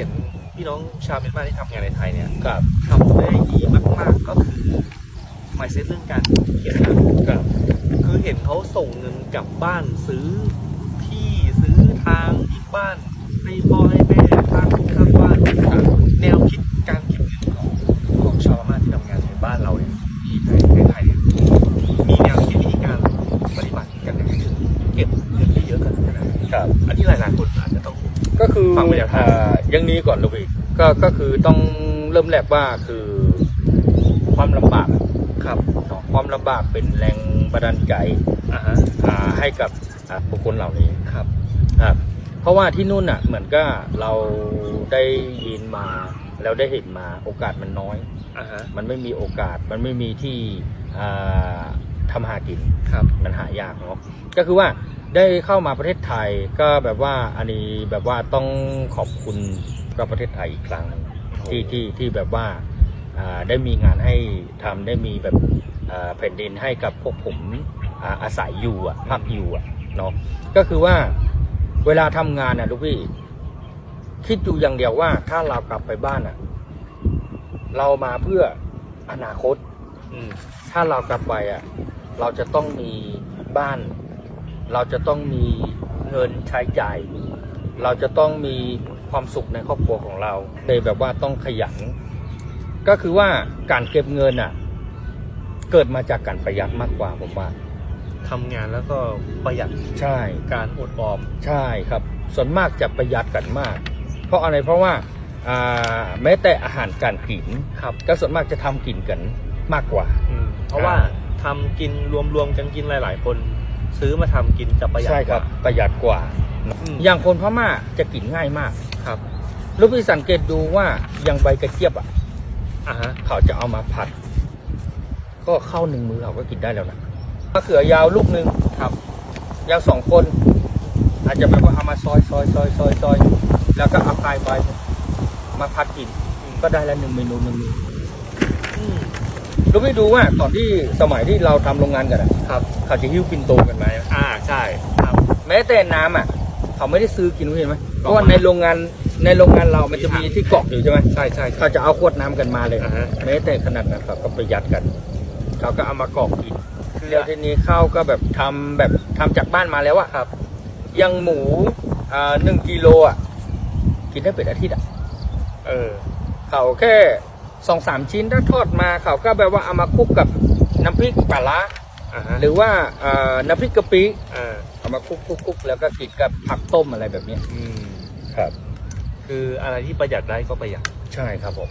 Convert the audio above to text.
ห็นพี่น้องชาวเมียนมาที่ทำงานในไทยเนี่ยครับทำได้ดีมากๆก็คือหมายเซตเรื่องการเขียนนะครับคือเห็นเขาส่งเงินกลับบ้านซื้อที่ซื้อทางที่บ้านให้พ่อให้แม่สร้างทุกสร้างบ้านแนวคิดการเก็บเงินของของชาวพม่าที่ทำงานในบ้านเราเนี่ยที่ไทยในไทยเนี่ยมีแนวคิดวิธีการปฏิบัติกันยังไงถึงเก็บเงินได้เยอะขนาดนั้นครับอันที่หลายๆ ก็คือฟังไปจากทางอ่าอย่างนี้ก่อนลูกพี่ก็ก็คือต้องเริ่มแรกว่าคือความลำบากครับเนาะความลำบากเป็นแรงบันดาลใจอ่าฮะอ่าให้กับอ่าบุคคลเหล่านี้ครับ ครับ เพราะว่าที่นู่นอะเหมือนก็เราได้ยินมาแล้วได้เห็นมาโอกาสมันน้อย อ่าฮะมันไม่มีโอกาสมันไม่มีที่อ่าทำหากิน ครับ มันหายากเนาะก็คือว่า ได้เข้ามาประเทศไทยก็แบบว่าอันนี้แบบว่าต้องขอบคุณกับประเทศไทยอีกครั้งหนึ่งที่ที่ที่แบบว่าอ่าได้มีงานให้ทำได้มีแบบอ่าแผ่นดินให้กับพวกผมอ่าอาศัยอยู่อะพักอยู่อะเนาะก็คือว่าเวลาทำงานน่ะลูกพี่คิดอยู่อย่างเดียวว่าถ้าเรากลับไปบ้านอะ เรามาเพื่ออนาคตอืมถ้าเรากลับไปอะ เราจะต้องมีบ้าน เราจะต้องมีเงินใช้จ่าย เราจะต้องมีความสุขในครอบครัวของเราเลยแบบว่าต้องขยัน ก็คือว่าการเก็บเงินอะ เกิดมาจากการประหยัดมากกว่าผมว่าทำงานแล้วก็ประหยัดใช่การอดออมใช่ครับ ส่วนมากจะประหยัดกันมาก เพราะอะไรเพราะว่าอ่าแม้แต่อาหารการกินครับ ก็ส่วนมากจะทำกินกันมากกว่าอืมเพราะว่าทำกินรวมๆกันกินหลาย ๆ คน ซื้อมาทำกินจะประหยัดใช่กครัว่าบประหยัดกว่าอืมอย่างคนพม่าจะกินง่ายมากครับลูกพี่สังเกตดูว่าอย่างใบกระเจี๊ยบอะอ่าฮะเขาจะเอามาผัด ก็เข้าหนึ่งมือเขาก็กินได้แล้วนะมะเขือยาวลูกหนึ่งครับยาวสองคน อาจจะแบบว่าเอามาซอยซอยซอยซอยซอยแล้วก็เอาปลายใบมาผัดกินก็ได้แล้วหนึ่งเมนูหนึ่งอืม ลูกพี่ดูว่าตอนที่สมัยที่เราทำโรงงานกันอะครับเขาจะหิ้วปินโตกันมาอ่าใช่ครับ แม้แต่น้ำอะ เขาไม่ได้ซื้อกินเห็นไหมเพกรอกราะว่าในโรงงานในโรงงานเรามันจะมีที่เกาะอยู่ใช่ไหมใช่ใช่เขาจะเอาขวดน้ำกันมาเลยอ่าฮะแม้แต่ขนาดนั้นเขาก็ประหยัดกันเขาก็เอามากรอกกินคือแล้วทีนี้ข้าวก็แบบทำแบบทำจากบ้านมาแล้วอะครับอยังหมูอ่าหนึ่งกิโลอะกินได้เป็นอาทิตย์อะเออเขาแค่ สองสามชิ้นถ้าทอดมาเขาก็แบบว่าเอามาคลุกกับน้ำพริกปลาร้าอ่าฮะหรือว่าอ่าน้ำพริกกะปิเออเอามาคลุกคลุกคลุกแล้วก็กินกับผักต้มอะไรแบบเนี้ยอืมครับ คืออะไรที่ประหยัดได้ก็ประหยัดใช่ครับผม